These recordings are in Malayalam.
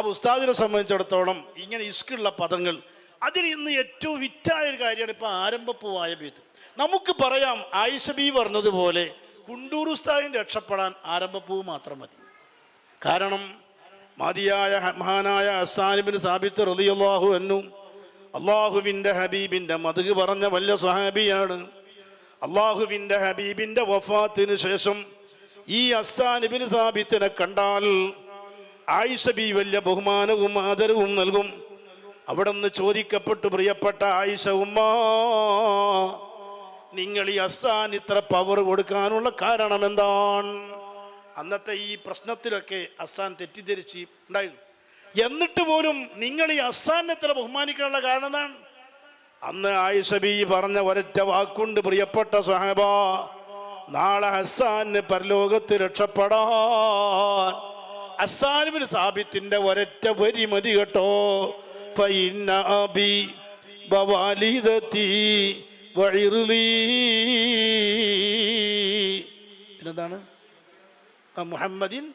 അപ്പോൾ ഉസ്താദിനെ സംബന്ധിച്ചിടത്തോളം ഇങ്ങനെ ഇസ്കുള്ള പദങ്ങൾ അതിന് ഇന്ന് ഏറ്റവും വിറ്റായ ഒരു കാര്യമാണ് ഇപ്പോൾ ആരംഭപ്പൂവായ ബീത്ത്. നമുക്ക് പറയാം ആയിഷബി പറഞ്ഞതുപോലെ കുണ്ടൂർ ഉസ്താദിന് രക്ഷപ്പെടാൻ ആരംഭപ്പൂവ് മാത്രം മതി. കാരണം മതിയായ മഹാനായ അസാനിബിന് സാബിത്ത് റളിയല്ലാഹു എന്നും അള്ളാഹുവിന്റെ ഹബീബിന്റെ മതുക് പറഞ്ഞ വലിയ സ്വഹാബിയാണ്. അള്ളാഹുവിന്റെ ഹബീബിന്റെ വഫാത്തിന് ശേഷം ഈ അസാനിബിന് സാബിത്തിനെ കണ്ടാൽ ആയിഷ ബി വലിയ ബഹുമാനവും ആദരവും നൽകും. അവിടെ നിന്ന് ചോദിക്കപ്പെട്ടു പ്രിയപ്പെട്ട ആയിഷ ഉമ്മ നിങ്ങൾ ഈ അസാൻ ഇത്ര പവർ കൊടുക്കാനുള്ള കാരണം എന്താണ്? അന്നത്തെ ഈ പ്രശ്നത്തിലൊക്കെ അസാൻ തെറ്റിദ്ധരിച്ച് ഉണ്ടായിരുന്നു. എന്നിട്ട് പോലും നിങ്ങൾ ഈ അസാനെ ഇത്ര ബഹുമാനിക്കാനുള്ള കാരണം എന്താണ്? അന്ന് ആയിഷബി പറഞ്ഞ ഒരൊറ്റ വാക്കുണ്ട് പ്രിയപ്പെട്ട സഹബ നാളെ ഹസാന് പരലോകത്ത് രക്ഷപ്പെടാൻ അസാനുവിന് സാബിത്തിന്റെ ഒരറ്റ വരി മതി കേട്ടോ. ആ മുഹമ്മദിൻ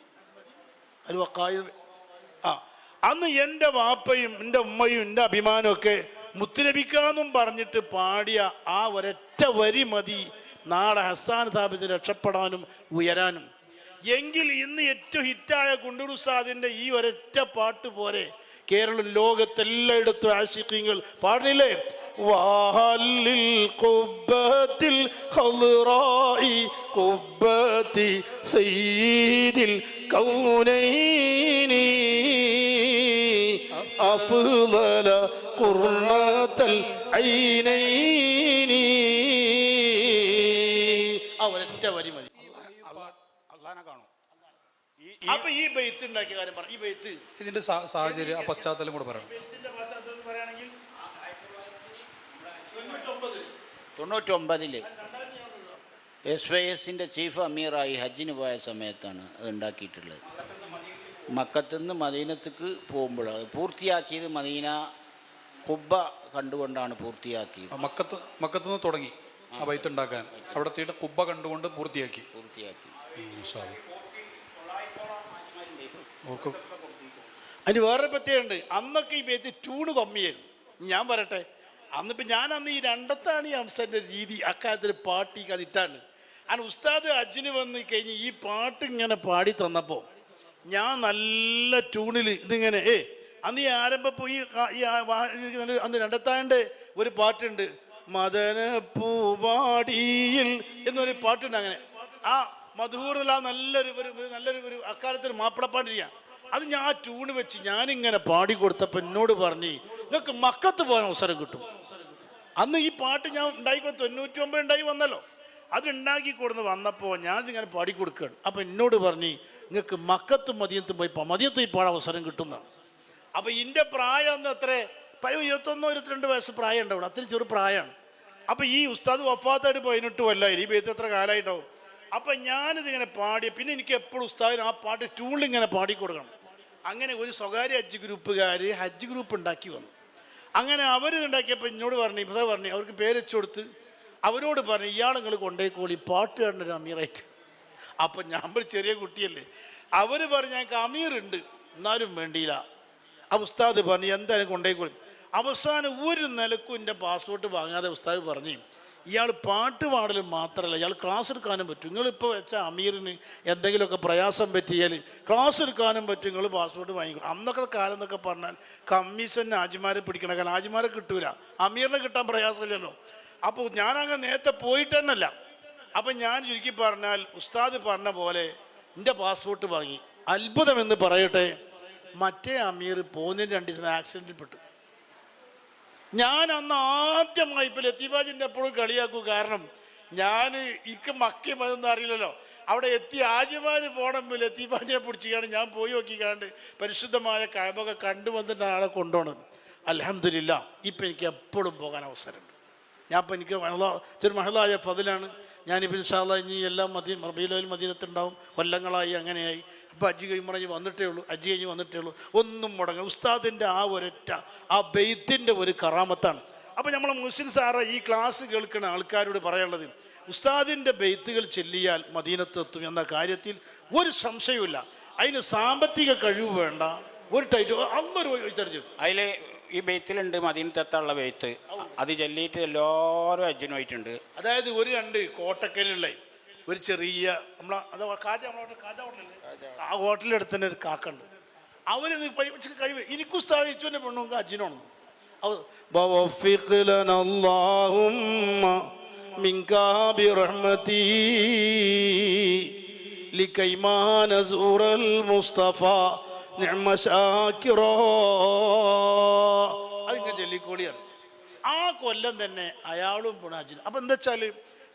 ആ അന്ന് എന്റെ വാപ്പയും എന്റെ ഉമ്മയും എന്റെ അഭിമാനമൊക്കെ മുത്തുലഭിക്കാന്നും പറഞ്ഞിട്ട് പാടിയ ആ ഒരൊറ്റ വരി മതി. നാളെ ഹസാൻ താപത്തിൽ രക്ഷപ്പെടാനും ഉയരാനും. എങ്കിൽ ഇന്ന് ഏറ്റവും ഹിറ്റായ ഗുണ്ടൂർ ഉസ്താദിന്റെ ഈ ഒരൊറ്റ പാട്ട് പോരെ. കേരളം ലോകത്തെല്ലായിടത്തും ആശിക്കുങ്ങൾ പാടില്ലേ വാഹലിൽ കുബത്തിൽ ഖളറായി കുബത്തി സയ്യിദിൽ കൗനൈനി. അഫുമല കുർണത്തൽ ഐനൈനി അപ്പൊ ഈ ബെയ്ത്ത് ഉണ്ടാക്കിയ കാര്യം പറ. ഈ ബെയ്ത്ത് ഇതിന്റെ സാഹചര്യം ആ പശ്ചാത്തലം കൂടെ പറയണം. ബെയ്ത്തിന്റെ പശ്ചാത്തലം പറയുകയാണെങ്കിൽ തൊണ്ണൂറ്റൊമ്പതിൽ തൊണ്ണൂറ്റൊമ്പതിൽ എസ് വൈ എസിന്റെ ചീഫ് അമീറായി ഹജ്ജിന് പോയ സമയത്താണ് അത് ഉണ്ടാക്കിയിട്ടുള്ളത്. മക്കത്തുനിന്ന് മദീനത്തേക്ക് പോകുമ്പോൾ അത് പൂർത്തിയാക്കിയത് മദീന കുബ്ബ കണ്ടുകൊണ്ടാണ് പൂർത്തിയാക്കിയത്. മക്കത്ത് മക്കത്തുനിന്ന് തുടങ്ങി ആ വൈത്തുണ്ടാക്കാൻ അവിടെ കുബ്ബ കണ്ടുകൊണ്ട് പൂർത്തിയാക്കി. പൂർത്തിയാക്കി. ഓർക്ക് അതിന് വേറെ പ്രത്യേകമുണ്ട് അന്നൊക്കെ ഈ ബേത്ത് ട്യൂണ് കമ്മിയായിരുന്നു. ഞാൻ പറയട്ടെ അന്നിപ്പോൾ ഞാൻ അന്ന് ഈ രണ്ടത്താണ് ഈ അംസന്റെ രീതി അക്കാര്യത്തിൽ പാട്ട് ഈ കതിട്ടാണ് ഉസ്താദ് അജിന് വന്ന് കഴിഞ്ഞ് ഈ പാട്ട് ഇങ്ങനെ പാടി തന്നപ്പോൾ ഞാൻ നല്ല ട്യൂണിൽ ഇതിങ്ങനെ ഏ അന്ന് ഈ ആരംഭപ്പോ ഈ അന്ന് രണ്ടത്താണ്ട് ഒരു പാട്ടുണ്ട്. മദന പൂവാടിയിൽ എന്നൊരു പാട്ടുണ്ട് അങ്ങനെ. ആ മധുഹൂറിൽ ആ നല്ലൊരു ഒരു ഒരു നല്ലൊരു ഒരു അക്കാലത്തിന് മാപ്പിളപ്പാണ്ടിരിക്കുക അത് ഞാൻ ട്യൂണ് വെച്ച് ഞാനിങ്ങനെ പാടി കൊടുത്തപ്പോൾ എന്നോട് പറഞ്ഞ് നിങ്ങൾക്ക് മക്കത്ത് പോകാൻ അവസരം കിട്ടും. അന്ന് ഈ പാട്ട് ഞാൻ ഉണ്ടായിക്കൊണ്ട് തൊണ്ണൂറ്റി ഒമ്പത് ഉണ്ടായി വന്നല്ലോ. അത് ഉണ്ടാക്കി കൊടുന്ന് വന്നപ്പോൾ ഞാനിതിങ്ങനെ പാടി കൊടുക്കുകയാണ്. അപ്പോൾ എന്നോട് പറഞ്ഞ് നിങ്ങൾക്ക് മക്കത്തും മതിയത്തും പോയി മതിയത്തും ഈ പാടാൻ അവസരം കിട്ടുന്നതാണ് അപ്പോൾ എന്റെ പ്രായം അന്ന് അത്രേ പഴയ ഇരുപത്തൊന്നോ ഇരുപത്തിരണ്ട് വയസ്സ് പ്രായം ഉണ്ടാവും അത്രയും ചെറു പ്രായമാണ്. അപ്പോൾ ഈ ഉസ്താദ് വഫാത്തായിട്ട് പതിനെട്ട് കൊല്ലമായി ഈ ബേത്ത് എത്ര കാലമായിട്ടുണ്ടാവും? അപ്പം ഞാനിതിങ്ങനെ പാടി പിന്നെ എനിക്ക് എപ്പോഴും ഉസ്താദിന് ആ പാട്ട് ട്യൂണിൽ ഇങ്ങനെ പാടിക്കൊടുക്കണം. അങ്ങനെ ഒരു സ്വകാര്യ ഹജ്ജ് ഗ്രൂപ്പുകാർ ഹജ്ജ് ഗ്രൂപ്പ് ഉണ്ടാക്കി വന്നു. അങ്ങനെ അവർ ഉണ്ടാക്കിയപ്പോൾ എന്നോട് പറഞ്ഞു ഇപ്പം പറഞ്ഞു അവർക്ക് പേര് വെച്ച് കൊടുത്ത് അവരോട് പറഞ്ഞു ഇയാൾ നിങ്ങൾ കൊണ്ടേക്കോളി ഒരു അമീറായിട്ട്. അപ്പം ഞാൻ ഒരു ചെറിയ കുട്ടിയല്ലേ. അവർ പറഞ്ഞു ഞങ്ങൾക്ക് അമീറുണ്ട് എന്നാലും വേണ്ടിയില്ല. ആ ഉസ്താദ് പറഞ്ഞു എന്തായാലും കൊണ്ടേക്കോളി അവസാനം ഒരു നിലക്കും എന്റെ പാസ്പോർട്ട് വാങ്ങാതെ ഉസ്താദ് പറഞ്ഞു. ഇയാൾ പാട്ട് പാടൽ മാത്രമല്ല ഇയാൾ ക്ലാസ് എടുക്കാനും പറ്റും. നിങ്ങളിപ്പോൾ വെച്ച അമീറിന് എന്തെങ്കിലുമൊക്കെ പ്രയാസം പറ്റിയാൽ ക്ലാസ് എടുക്കാനും പറ്റും നിങ്ങൾ പാസ്പോർട്ട് വാങ്ങിക്കും. അന്നൊക്കെ കാലം എന്നൊക്കെ പറഞ്ഞാൽ കമ്മീഷൻ ആജിമാരെ പിടിക്കണ കാരണം ആജിമാരെ കിട്ടൂല. അമീറിനെ കിട്ടാൻ പ്രയാസമില്ലല്ലോ. അപ്പോൾ ഞാനങ്ങ് നേരത്തെ പോയിട്ട് തന്നെയല്ല അപ്പം ഞാൻ ചുരുക്കി പറഞ്ഞാൽ ഉസ്താദ് പറഞ്ഞ പോലെ എന്റെ പാസ്പോർട്ട് വാങ്ങി. അത്ഭുതമെന്ന് പറയട്ടെ മറ്റേ അമീർ പോകുന്നതിന് രണ്ട് ദിവസം ആക്സിഡന്റിൽ പെട്ടു. ഞാൻ അന്ന് ആദ്യമായി ഇപ്പം ലത്തീഫാജിന്റെ എപ്പോഴും കളിയാക്കൂ. കാരണം ഞാൻ ഇക്ക് മക്കി മതെന്ന് അറിയില്ലല്ലോ. അവിടെ എത്തി ആജിമാർ പോകണം ലത്തീഫാജിനെ പിടിച്ചിക്കാണ്. ഞാൻ പോയി നോക്കിക്കാണ്ട് പരിശുദ്ധമായ കഴബൊക്കെ കണ്ടുവന്നിട്ട് ആളെ കൊണ്ടുപോകണം. അലഹമില്ല ഇപ്പം എനിക്ക് എപ്പോഴും പോകാൻ അവസരമുണ്ട്. ഞാൻ ഇപ്പം എനിക്ക് മഹള ഇതൊരു മഹളായ ഫതിലാണ്. ഞാനിപ്പോൾ ഇൻഷാല്ല ഇനി എല്ലാം മദീ മറബീലോയിൽ മദീനത്തുണ്ടാവും. കൊല്ലങ്ങളായി അങ്ങനെയായി. അപ്പോൾ അജ്ജി കഴിഞ്ഞ് പറഞ്ഞ് വന്നിട്ടേ ഉള്ളൂ അജ്ജി കഴിഞ്ഞ് വന്നിട്ടേ ഉള്ളൂ. ഒന്നും മുടങ്ങി ഉസ്താദിന്റെ ആ ഒരൊറ്റ ആ ബെയ്ത്തിന്റെ ഒരു കറാമത്താണ്. അപ്പോൾ നമ്മൾ മുസ്ലിം സാറ ഈ ക്ലാസ് കേൾക്കുന്ന ആൾക്കാരോട് പറയാനുള്ളത് ഉസ്താദിന്റെ ബെയ്ത്തുകൾ ചെല്ലിയാൽ മദീനത്തെത്തും എന്ന കാര്യത്തിൽ ഒരു സംശയവുമില്ല. അതിന് സാമ്പത്തിക കഴിവ് വേണ്ട. ഒരു ടൈറ്റ് അന്നൊരു തെരഞ്ഞു അതിൽ ഈ ബെയ്ത്തിലുണ്ട് മദീനത്തെത്താനുള്ള ബെയ്ത്ത്. അത് ചൊല്ലിയിട്ട് എല്ലാവരും അജ്ജനുമായിട്ടുണ്ട്. അതായത് ഒരു രണ്ട് കോട്ടക്കലുള്ള ഒരു ചെറിയ നമ്മൾ അത് കാജ നമ്മളോട്ട് കാജ ഹോട്ടലില്ലേ? ആ ഹോട്ടലെടുത്ത് തന്നെ ഒരു കാക്കുണ്ട് അവരിത് പക്ഷെ കഴിവ്. എനിക്കും സ്ഥാപിച്ചു എന്റെ പെണ്ണും അജിനാണ്. അതിങ്ങനെ ചൊല്ലിക്കോളിയാണ് ആ കൊല്ലം തന്നെ അയാളും പിണാജിനും അപ്പൊ എന്താ വെച്ചാൽ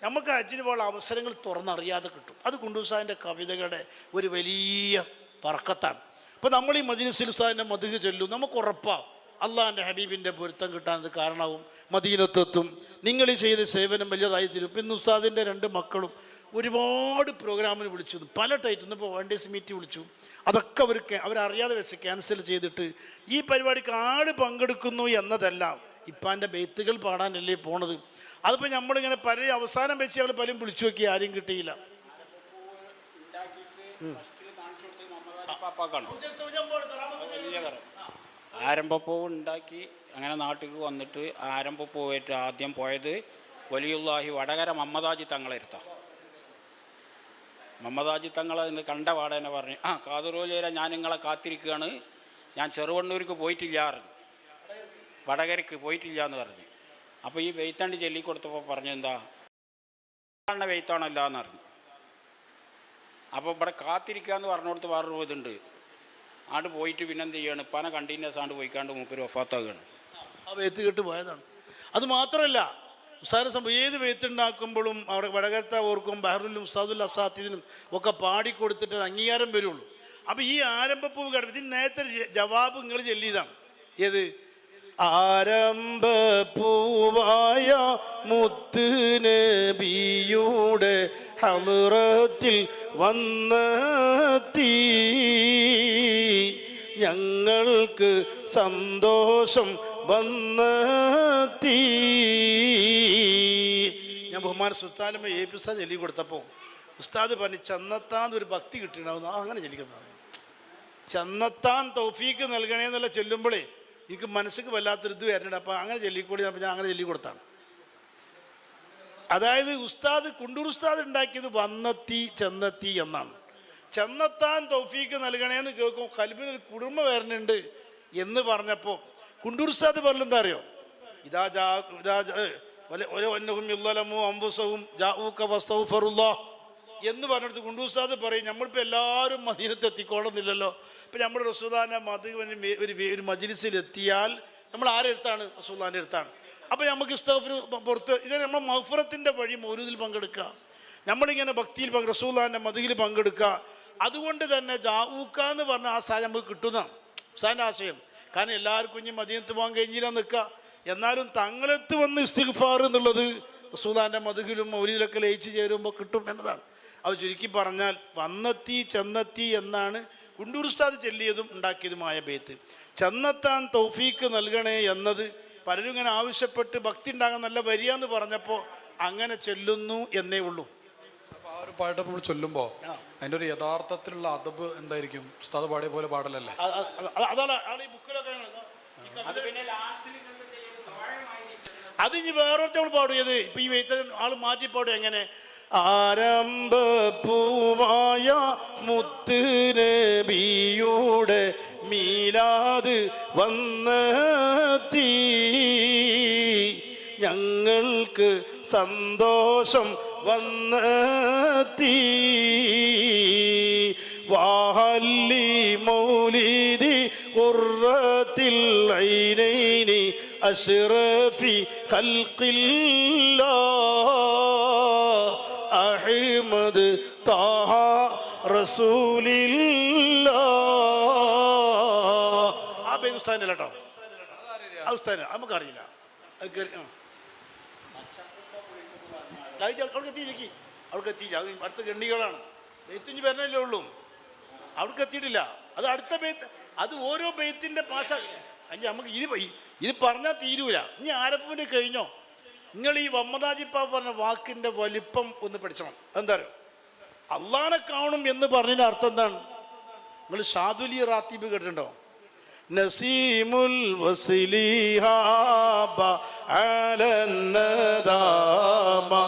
നമുക്ക് ഹജ്ജിന് പോലുള്ള അവസരങ്ങൾ തുറന്നറിയാതെ കിട്ടും. അത് കുണ്ടൂസാഹിന്റെ കവിതകളുടെ ഒരു വലിയ പറക്കത്താണ് അപ്പം നമ്മൾ ഈ മജിനിസുൽ ഉസ്താദിന്റെ മധുക ചൊല്ലും നമുക്ക് ഉറപ്പാണ് അള്ളാഹിന്റെ ഹബീബിന്റെ പൊരുത്തം കിട്ടാനത് കാരണവും മദീനത്വത്തും നിങ്ങൾ ഈ ചെയ്ത സേവനം വലിയതായി തീരും. പിന്നെ ഉസ്താദിന്റെ രണ്ട് മക്കളും ഒരുപാട് പ്രോഗ്രാമിന് വിളിച്ചു. പല ടൈറ്റ് നിന്ന് വൺ ഡേയ്സ് മീറ്റ് വിളിച്ചു. അതൊക്കെ അവർ അവരറിയാതെ വെച്ച് ക്യാൻസൽ ചെയ്തിട്ട് ഈ പരിപാടിക്ക് ആൾ പങ്കെടുക്കുന്നു എന്നതല്ല ഇപ്പാന്റെ ബെയ്ത്തുകൾ പാടാനല്ലേ പോണത്? അതിപ്പോൾ നമ്മളിങ്ങനെ പല അവസാനം വെച്ച് ഞങ്ങൾ പലരും വിളിച്ചു നോക്കി ആരും കിട്ടിയില്ല. ആരംഭപ്പൂവ് ഉണ്ടാക്കി അങ്ങനെ നാട്ടിൽ വന്നിട്ട് ആരംഭപ്പൂവായിട്ട് ആദ്യം പോയത് വലിയുള്ളാഹി വടകര മമ്മദാജി തങ്ങളെടുത്ത. മമ്മദാജി തങ്ങളെ ഇന്ന് കണ്ട പാടനെ പറഞ്ഞു ആ കാതറോലിയര ഞാൻ നിങ്ങളെ കാത്തിരിക്കുകയാണ്. ഞാൻ ചെറുവണ്ണൂർക്ക് പോയിട്ടില്ല പറഞ്ഞു. വടകരക്ക് പോയിട്ടില്ല എന്ന് പറഞ്ഞു. അപ്പോൾ ഈ വെയ്ത്തണ്ട് ചൊല്ലിക്കൊടുത്തപ്പോൾ പറഞ്ഞു എന്താ? കാണുന്ന വെയ്ത്താണല്ല എന്ന് പറഞ്ഞു അപ്പോൾ ഇവിടെ കാത്തിരിക്കുക എന്ന് പറഞ്ഞുകൊടുത്ത് വേറൊരു ഇതുണ്ട്. ആണ്ട് പോയിട്ട് പിന്നെ എന്ത് ചെയ്യാണ്? പന കണ്ടിന്യൂസ് ആണ്ട് പോയിക്കാണ്ട് മൂപ്പര് ഒഫാത്താകുകയാണ് ആ വെയ്ത്ത് കേട്ട് പോയതാണ്. അത് മാത്രമല്ല ഉസ്താദിനെ സംഭവം ഏത് വെയ്ത്തുണ്ടാക്കുമ്പോഴും അവിടെ വടകരത്ത ഓർക്കും ബഹറുലും ഉസ്താദുൽ അസാത്തിനും ഒക്കെ പാടിക്കൊടുത്തിട്ട് അംഗീകാരം വരുള്ളൂ. അപ്പോൾ ഈ ആരംഭപ്പൂവ് കടത്തി നേരത്തെ ജവാബ് നിങ്ങൾ ചെല്ലിയതാണ്. ഏത്? ആരംഭപ്പൂവായ മുത്ത് നബിയുടെ ഹമറത്തിൽ വന്നെത്തി. ഞങ്ങൾക്ക് സന്തോഷം വന്നെത്തി. ഞാൻ ബഹുമാന സുൽത്താനമ്മ എ പി ഉസ്താദ് ചൊല്ലി കൊടുത്തപ്പോൾ ഉസ്താദ് പറഞ്ഞ് ചന്നത്താന്ന് ഒരു ഭക്തി ആ, അങ്ങനെ ചൊല്ലിക്കുന്നതാണ് ചന്നത്താൻ തൗഫീക്ക് നൽകണേന്നുള്ള ചെല്ലുമ്പോഴേ എനിക്ക് മനസ്സിക്ക് വല്ലാത്തൊരു ഇത് വരുന്നുണ്ട്. അപ്പോൾ അങ്ങനെ ചൊല്ലിക്കൂടി അപ്പോൾ ഞാൻ അങ്ങനെ ചൊല്ലി കൊടുത്താണ്. അതായത് ഉസ്താദ് കുണ്ടൂർ ഉസ്താദ് ഉണ്ടാക്കിയത് വന്നെത്തി ചെന്നെത്തി എന്നാണ്. ചെന്നെത്താൻ തൗഫീക്ക് നൽകണേന്ന് കേൾക്കും കൽബിനൊരു കുടുംബ വരുന്നുണ്ട് എന്ന് പറഞ്ഞപ്പോൾ കുണ്ടൂർ ഉസ്താദ് പറഞ്ഞെന്താ അറിയോ? ഇതാ ജാ ഇതാ ജാ- ഏ, വല- ഒരു വന്നഹും യുള്ളലമു അംബുസവും ജാഊക്ക വസ്തഗ്ഫിറുല്ലാ എന്ന് പറഞ്ഞിടത്ത് കുണ്ടൂസാദ് പറയും നമ്മളിപ്പോൾ എല്ലാവരും മദീനത്ത് എത്തിക്കോളുന്നില്ലല്ലോ. ഇപ്പം നമ്മൾ റസൂദാന മത് ഒരു ഒരു എത്തിയാൽ നമ്മൾ ആരുടെ അടുത്താണ്? റസൂദാന്റെ അടുത്താണ്. അപ്പോൾ നമുക്ക് ഇസ്തഫർ പുറത്ത് ഇത് നമ്മൾ മഹഫുറത്തിന്റെ വഴി മൗലൂദിൽ പങ്കെടുക്കുക. നമ്മളിങ്ങനെ ഭക്തിയിൽ പങ്ക് റസൂദാന്റെ മതിയിൽ പങ്കെടുക്കുക. അതുകൊണ്ട് തന്നെ ജാവൂക്ക എന്ന് പറഞ്ഞ ആ സ്ഥാനം നമുക്ക് കിട്ടുന്ന സാന്റെ ആശയം. കാരണം എല്ലാവർക്കും ഇനി മദീനത്ത് പോകാൻ കഴിഞ്ഞില്ല നിൽക്കുക. എന്നാലും തങ്ങളെത്ത് വന്ന് ഇസ്തിഗ്ഫാർ എന്നുള്ളത് റസൂദാന്റെ മതുകിലും മൗലിയിലൊക്കെ ലയിച്ച് ചേരുമ്പോൾ കിട്ടും എന്നതാണ്. അത് ചുരുക്കി പറഞ്ഞാൽ വന്നെത്തി ചെന്നെത്തി എന്നാണ് കുണ്ടൂർ ഉസ്താദ് ചെല്ലിയതും ഉണ്ടാക്കിയതുമായ ബേത്ത്. ചെന്നെത്താൻ തൗഫീക്ക് നൽകണേ എന്നത് പലരും ഇങ്ങനെ ആവശ്യപ്പെട്ട് ഭക്തി ഉണ്ടാകാൻ നല്ല വരിക എന്ന് പറഞ്ഞപ്പോൾ അങ്ങനെ ചെല്ലുന്നു എന്നേ ഉള്ളൂ. ആ ഒരു പാട്ട് നമ്മൾ ചൊല്ലുമ്പോൾ അതിന്റെ ഒരു യഥാർത്ഥത്തിലുള്ള അതബ് എന്തായിരിക്കും? ഉസ്താദ് പാടിയ പോലെ പാടലല്ലേ? അതാണ് ഈ ബുക്കിലൊക്കെ ഇതാ. അത് ഇനി വേറൊരുത്ത നമ്മൾ പാടിയത് ഇപ്പൊ ഈ വെയ്ത്ത ആൾ മാറ്റി പാടും എങ്ങനെ? ആരംഭ പൂവായ മുത്ത് നബിയുടെ മീലാത് വന്നെത്തി. ഞങ്ങൾക്ക് സന്തോഷം വന്നെത്തി. വാഹല്ലി മൗലിദി കുറത്തിൽ ഐനൈനി അഷ്റഫി ഖൽഖില്ലാ. അഹ്മദ് താഹ റസൂലില്ലാ ആ ബേ ഉസ്താദിനല്ല കേട്ടോ ആ ഉസ്താദിന നമുക്കറിയില്ല. അവൾക്ക് എത്തിയില്ലേക്ക്. അവൾക്ക് എത്തിയില്ല. അടുത്ത ഗണ്ണികളാണ്. ബെയ്ത്തിഞ്ഞ് വരണല്ലേ ഉള്ളൂ. അവൾക്ക് എത്തിയിട്ടില്ല. അത് അടുത്ത ബെയ്ത്ത് അത് ഓരോ ബെയ്ത്തിന്റെ പാശ അല്ല നമുക്ക് ഇത് ഇത് പറഞ്ഞാൽ തീരൂല. ഇനി ആരപ്പൂവിന്റെ കഴിഞ്ഞോ? നിങ്ങൾ ഈ വമ്മദാജിപ്പ പറഞ്ഞ വാക്കിൻ്റെ വലിപ്പം ഒന്ന് പഠിച്ചണം എന്താ പറയുക അള്ളാനെ കാണും എന്ന് പറഞ്ഞതിൻ്റെ അർത്ഥം എന്താണ് നിങ്ങൾ ഷാദുലി റാത്തീബ് കേട്ടിട്ടുണ്ടോ نسيم الوصل هاب على الندامة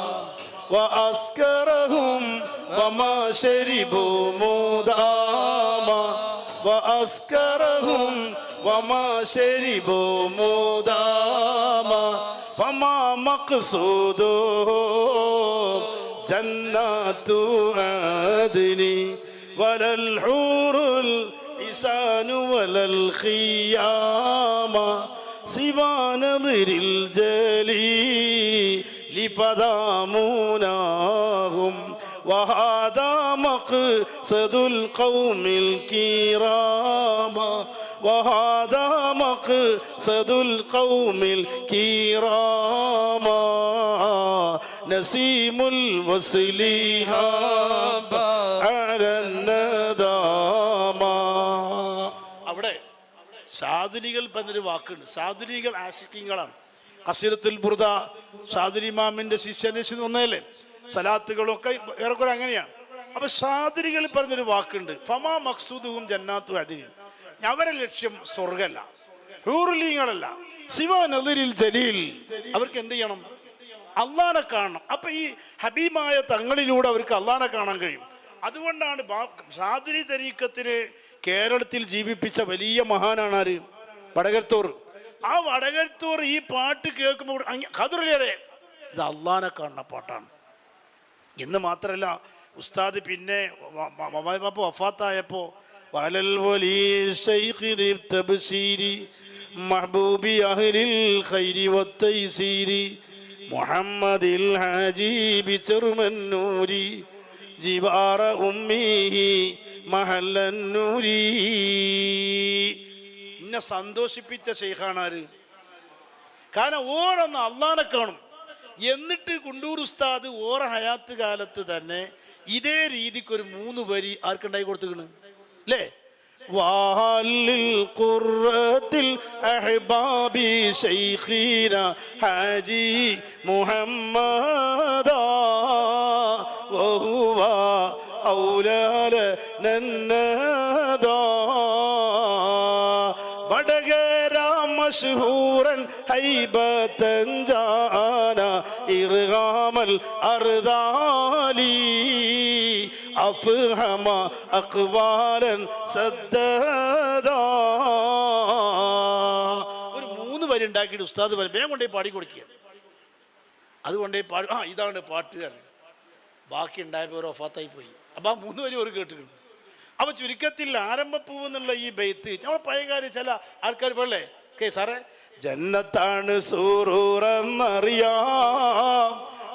وأسكرهم وما شربوا مداما وأسكرهم وما شربوا مداما فما مقصودهم جنات عدن ولا الحور الإحسان ولا الخيامة سوى نظر الجليل فداموناهم وهذا مقصد القوم الكرام وهذا مقصد സദുൽ കൗമിൽ കീറാമ നസീമുൽ വസിലിഹാബ അരന്നദാമ. അവിടെ സാധുലികൾ എന്നൊരു വാക്കുണ്ട്. സാധുലികൾ ആശിക്കിങ്ങളാണ്. കസീരത്തുൽ ബുർദ സാദുലിമാമിന്റെ ശിഷ്യനിശി ഒന്നേലേ സലാത്തുകളൊക്കെ ഏറെക്കുറെ അങ്ങനെയാണ്. അപ്പൊ സാദുരികളിൽ പറഞ്ഞൊരു വാക്കുണ്ട്. ഫമാ മക്സൂദുവും ജന്നാത്തു അതിരി അവരെ ലക്ഷ്യം സ്വർഗല്ല ഹൂറുലീങ്ങളല്ല. ശിവ നദിരിൽ ജലീൽ. അവർക്ക് എന്ത് ചെയ്യണം? അള്ളാനെ കാണണം. അപ്പൊ ഈ ഹബീബായ തങ്ങളിലൂടെ അവർക്ക് അള്ളാനെ കാണാൻ കഴിയും. അതുകൊണ്ടാണ് സാദുരി തരീക്കത്തിന് കേരളത്തിൽ ജീവിപ്പിച്ച വലിയ മഹാനാണ് ആര്? വടകർത്തൂർ ആ വടകർത്തൂർ ഈ പാട്ട് കേൾക്കുമ്പോൾ കതിറിലേറെ. ഇത് അള്ളാനെ കാണുന്ന പാട്ടാണ്. എന്ന് മാത്രമല്ല ഉസ്താദ് പിന്നെ വഫാത്തായപ്പോ വലൽ വലി മഹബൂബി അഹ്ലിൽ ഖൈരി വത്തൈസീരി മുഹമ്മദിൽ ഹാജീബി ചെറുമന്നൂരി ജിവാറ ഉമ്മീഹി മഹല്ലന്നൂരി എന്നെ സന്തോഷിപ്പിച്ച ഷെയ്ഖാണ് കാരണം ഓരോന്ന് അള്ളാനെ കാണും. എന്നിട്ട് കുണ്ടൂർ ഉസ്താദ് ഓറ ഹയാത്ത് കാലത്ത് തന്നെ ഇതേ രീതിക്ക് ഒരു മൂന്ന് വരി ആർക്കുണ്ടായി കൊടുത്തുക്കണ് അല്ലേ وعال القرة الأحباب شيخنا حاجي محمدا وهو أولى لنا الندى بڑھ مشهورا هيبة حیبتا അർദാലി അഫ്ഹമ അഖ്വാലൻ സദ്ദദാ. ഒരു മൂന്ന് വരി ഉണ്ടാക്കിയിട്ട് ഉസ്താദ് വരും വേഗം കൊണ്ടേ പാടി കൊടുക്കുക. അതുകൊണ്ടേ പാടി ആ ഇതാണ് പാട്ടുകാരൻ ബാക്കി ഉണ്ടായപ്പോൾ ഒഫാത്തായി പോയി. അപ്പം ആ മൂന്ന് വരി ഒരു കേട്ടിട്ടുണ്ട്. അപ്പൊ ചുരുക്കത്തിൽ ആരംഭപ്പൂവ് എന്നുള്ള ഈ ബെയ്ത്ത് നമ്മൾ പഴയ കാര്യം ചില ആൾക്കാർ പോലെ കേ സാറേ ജന്നത്താണ് സൂറൂറെന്നറിയാം.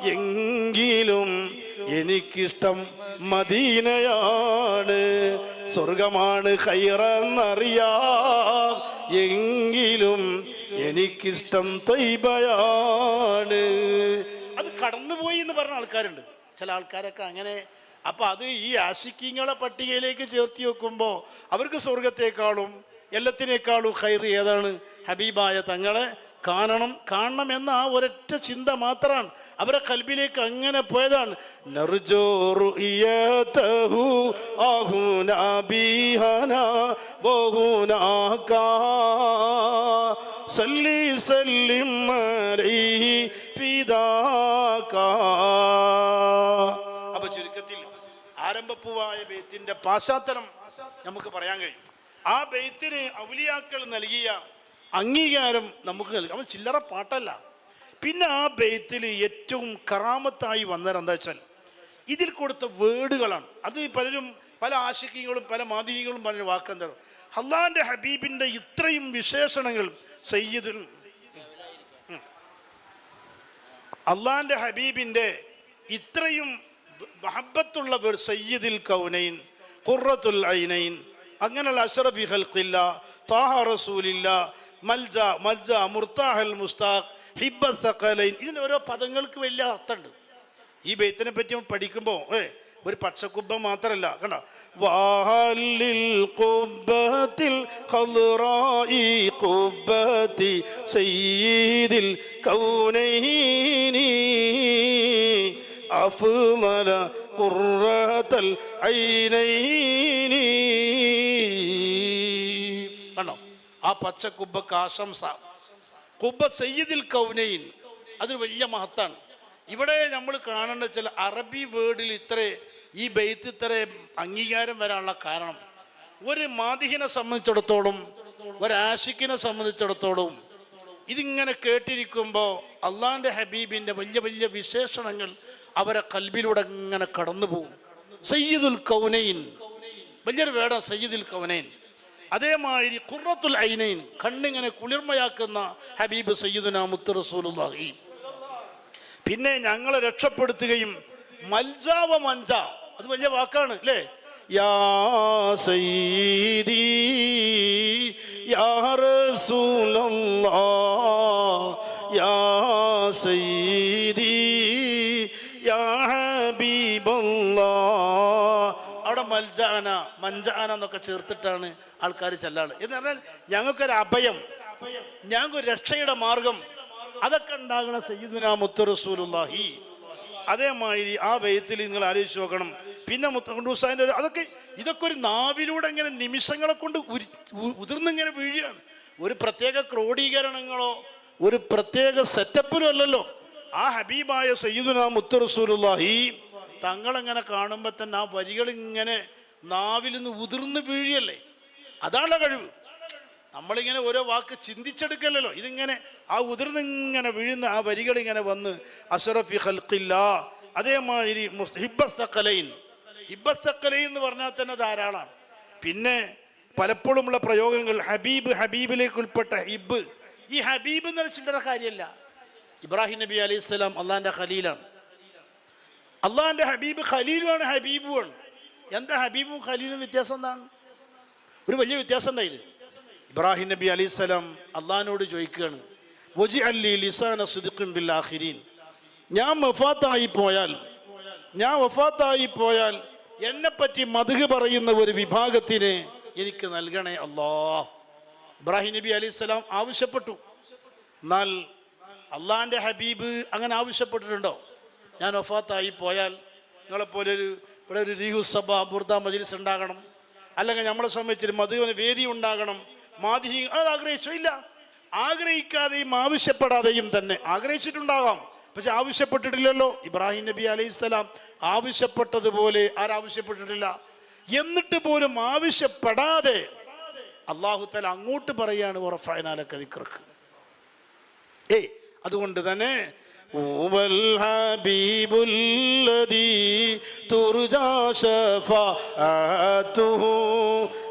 എങ്കിലും എനിക്കിഷ്ടം മദീനയാണ്. സ്വർഗമാണ് ഹൈറെന്നറിയാം എങ്കിലും എനിക്കിഷ്ടം തൈബയാണ്. അത് കടന്നുപോയി എന്ന് പറഞ്ഞ ആൾക്കാരുണ്ട്. ചില ആൾക്കാരൊക്കെ അങ്ങനെ അപ്പൊ അത് ഈ ആശിക്കിങ്ങളെ പട്ടികയിലേക്ക് ചേർത്തി വെക്കുമ്പോൾ അവർക്ക് സ്വർഗത്തെക്കാളും എല്ലാത്തിനേക്കാളും ഹൈറി ഏതാണ്? ഹബീബായ തങ്ങളെ കാണണം കാണണം എന്ന ആ ഒരൊറ്റ ചിന്ത മാത്രമാണ്. അവരെ കൽബിലേക്ക് അങ്ങനെ പോയതാണ്. സല്ലി സല്ലിം അപ്പൊ ചുരുക്കത്തിൽ ആരംഭപ്പൂവായ ബെയ്ത്തിന്റെ പാശ്ചാത്തലം നമുക്ക് പറയാൻ കഴിയും. ആ ബെയ്ത്തിന് ഔലിയാക്കൾ നൽകിയ അംഗീകാരം നമുക്ക് നൽകും. അവൻ ചില്ലറ പാട്ടല്ല. പിന്നെ ആ ബെയ്ത്തിൽ ഏറ്റവും കറാമത്തായി വന്നത് വെച്ചാൽ ഇതിൽ കൊടുത്ത വേർഡുകളാണ്. അത് പലരും പല ആശിക്കങ്ങളും പല മാധ്യമങ്ങളും പറഞ്ഞ വാക്കെന്താണ്? അള്ളാന്റെ ഹബീബിന്റെ ഇത്രയും വിശേഷണങ്ങൾ സയ്യിദുൽ അള്ളാന്റെ ഹബീബിന്റെ ഇത്രയും മഹബത്തുള്ള പേർ സയ്യിദിൽ കൗനൈൻ ഖുറത്തുൽ ഐനൈൻ അങ്ങനെയുള്ള അഷറഫി ഹൽക്കില്ല താഹ റസൂലില്ല മൽജ മൽജ മുർത്താഹൽ മുസ്താഖ് ഹിബ്ബ സഖലൈൻ. ഇതിന് ഓരോ പദങ്ങൾക്ക് വലിയ അർത്ഥമുണ്ട്. ഈ ബെയ്ത്തിനെ പറ്റി പഠിക്കുമ്പോൾ ഏ ഒരു പക്ഷക്കുബ്ബ മാത്രമല്ല കണ്ടോ? വാഹലിൽ കുബ്ബത്തിൽ ഖൽറായി കുബ്ബത്തി സയ്യിദിൽ കൗനൈനി അഫ്മല ഖുർറത്തൽ ഐനൈനി. പച്ച കുബ്ബക്ക് ആശംസ കുബ്ബ സയ്യിദിൽ കൗനൈൻ. അതൊരു വലിയ മഹത്താണ്. ഇവിടെ നമ്മൾ കാണേണ്ട ചില അറബി വേർഡിൽ ഇത്രേ ഈ ബെയ്ത്ത് ഇത്ര അംഗീകാരം വരാനുള്ള കാരണം. ഒരു മാതിഹിനെ സംബന്ധിച്ചിടത്തോളം ഒരാശിക്കിനെ സംബന്ധിച്ചിടത്തോളം ഇതിങ്ങനെ കേട്ടിരിക്കുമ്പോൾ അള്ളാന്റെ ഹബീബിന്റെ വലിയ വലിയ വിശേഷണങ്ങൾ അവരെ കൽബിലൂടെ ഇങ്ങനെ കടന്നു പോകും സയ്യിദുൽ കൗനൈൻ. വലിയൊരു വേടാണ് സയ്യിദുൽ കൗനൈൻ. അതേമാതിരി കുറത്തുൽ ഐനൈൻ കണ്ണിങ്ങനെ കുളിർമയാക്കുന്ന ഹബീബ് സയ്യിദുന മുത്ത് റസൂലുള്ളാഹി. പിന്നെ ഞങ്ങളെ രക്ഷപ്പെടുത്തുകയും മൽജാവ മഞ്ച അത് വലിയ വാക്കാണ് അല്ലേ? യാ സയ്യിദി യാ യാ മൽജാന മഞ്ചാന എന്നൊക്കെ ചേർത്തിട്ടാണ് ആൾക്കാർ ചെല്ലാണ് എന്ന് പറഞ്ഞാൽ ഞങ്ങൾക്കൊരു അഭയം ഞങ്ങൾക്ക് രക്ഷയുടെ മാർഗം. അതൊക്കെ ഉണ്ടാകണ സയ്യിദുന മുത്തറസൂലുല്ലാഹി അതേമാതിരി ആ വ്യയത്തിൽ നിങ്ങൾ ആലോചിച്ച് നോക്കണം. പിന്നെ മുത്തഖുസാന്റെ ഒരു അതൊക്കെ ഇതൊക്കെ ഒരു നാവിലൂടെ ഇങ്ങനെ നിമിഷങ്ങളെ കൊണ്ട് ഉതിർന്നിങ്ങനെ വീഴുകയാണ്. ഒരു പ്രത്യേക ക്രോഡീകരണങ്ങളോ ഒരു പ്രത്യേക സെറ്റപ്പിലോ അല്ലല്ലോ. ആ ഹബീബായ സയ്യിദുന മുത്തറസൂലുല്ലാഹി തങ്ങളെങ്ങനെ കാണുമ്പോൾ തന്നെ ആ വരികൾ ഇങ്ങനെ നാവിൽ നിന്ന് ഉതിർന്ന് വീഴിയല്ലേ? അതാണല്ലോ കഴിവ്. നമ്മളിങ്ങനെ ഓരോ വാക്ക് ചിന്തിച്ചെടുക്കല്ലോ ഇതിങ്ങനെ ആ ഉതിർന്നിങ്ങനെ വീഴുന്ന ആ വരികൾ ഇങ്ങനെ വന്ന് അഷറഫി ഹൽക്കില്ല അതേമാതിരി ഹിബ്ബസ്തഖലൈൻ ഹിബ്ബസ്തഖലൈൻ എന്ന് പറഞ്ഞാൽ തന്നെ ധാരാളമാണ്. പിന്നെ പലപ്പോഴുമുള്ള പ്രയോഗങ്ങൾ ഹബീബ് ഹബീബിലേക്ക് ഉൾപ്പെട്ട ഹിബ്. ഈ ഹബീബ് എന്ന് ചില്ലറ കാര്യമല്ല. ഇബ്രാഹിം നബി അലൈഹി സ്വലാം അള്ളാഹിന്റെ ഖലീലാണ്. അള്ളാഹിന്റെ ഹബീബ് ഖലീലുമാണ് ഹബീബുമാണ് എന്താ ഹബീബും ഖലീലും വ്യത്യാസം എന്താണ്? ഒരു വലിയ വ്യത്യാസം ഉണ്ടായില്ല? ഇബ്രാഹിം നബി അലൈഹി സ്വലാം അള്ളഹാനോട് ചോദിക്കുകയാണ് വജി ലിസാന ബിൽ ആഖിരീൻ. ഞാൻ വഫാത്തായി പോയാൽ ഞാൻ വഫാത്തായി പോയാൽ എന്നെ പറ്റി മധുഹ് പറയുന്ന ഒരു വിഭാഗത്തിന് എനിക്ക് നൽകണേ അല്ലാ ഇബ്രാഹിം നബി അലൈഹി സ്വലാം ആവശ്യപ്പെട്ടു. എന്നാൽ അള്ളാഹിന്റെ ഹബീബ് അങ്ങനെ ആവശ്യപ്പെട്ടിട്ടുണ്ടോ? ഞാൻ വഫാത്തായി പോയാൽ നിങ്ങളെപ്പോലെ ഒരു ഇവിടെ ഒരു രീഹു സഭ ബുർദ മജിലിസ് ഉണ്ടാകണം. അല്ലെങ്കിൽ നമ്മളെ സംബന്ധിച്ചൊരു മധുവിന് വേദി ഉണ്ടാകണം. മാതിഹി അത് ആഗ്രഹിച്ചോ? ഇല്ല. ആഗ്രഹിക്കാതെയും ആവശ്യപ്പെടാതെയും തന്നെ ആഗ്രഹിച്ചിട്ടുണ്ടാകാം. പക്ഷെ ആവശ്യപ്പെട്ടിട്ടില്ലല്ലോ. ഇബ്രാഹിം നബി അലൈഹി സ്വലാം ആവശ്യപ്പെട്ടതുപോലെ ആരാവശ്യപ്പെട്ടിട്ടില്ല. എന്നിട്ട് പോലും ആവശ്യപ്പെടാതെ അള്ളാഹു തല അങ്ങോട്ട് പറയാണ് ഉറഫായനാലൊക്കെ ഏ അതുകൊണ്ട് തന്നെ هو الحبيب الذي ترجى شفاعته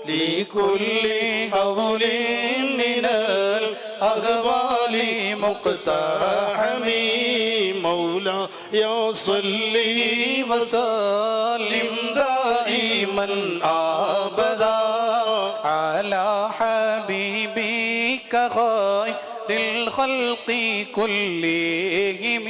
لكل حول من الاغبال مقتحم مولا يا صلي وسلم دائما أبدا على حبيبك خير للخلق كلهم.